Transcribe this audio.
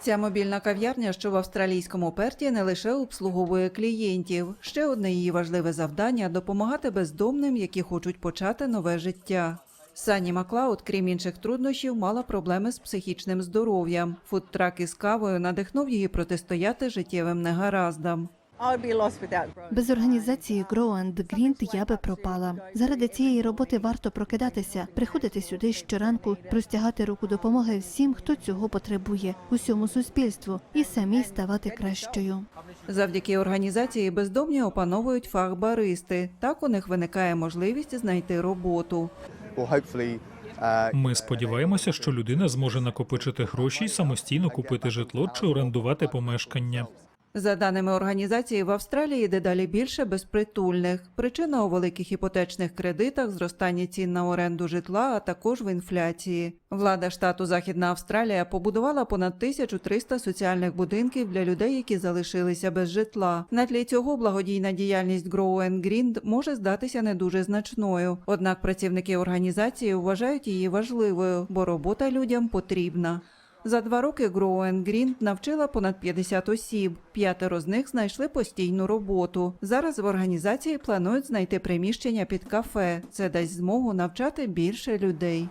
Ця мобільна кав'ярня, що в австралійському Перті, не лише обслуговує клієнтів. Ще одне її важливе завдання допомагати бездомним, які хочуть почати нове життя. Сані Маклауд, крім інших труднощів, мала проблеми з психічним здоров'ям. Фудтрак із кавою надихнув її протистояти життєвим негараздам. Без організації Grow and Green я би пропала. Заради цієї роботи варто прокидатися, приходити сюди щоранку, простягати руку допомоги всім, хто цього потребує, усьому суспільству, і самій ставати кращою. Завдяки організації бездомні опановують фах баристи. Так у них виникає можливість знайти роботу. Uh, Ми сподіваємося, що людина зможе накопичити гроші і самостійно купити житло чи орендувати помешкання. За даними організації, в Австралії дедалі більше безпритульних. Причина у великих іпотечних кредитах, зростання цін на оренду житла, а також в інфляції. Влада штату Західна Австралія побудувала понад 1300 соціальних будинків для людей, які залишилися без житла. На тлі цього благодійна діяльність Grow and Green може здатися не дуже значною. Однак працівники організації вважають її важливою, бо робота людям потрібна. За два роки Grow Green навчила понад 50 осіб. П'ятеро з них знайшли постійну роботу. Зараз в організації планують знайти приміщення під кафе. Це дасть змогу навчати більше людей.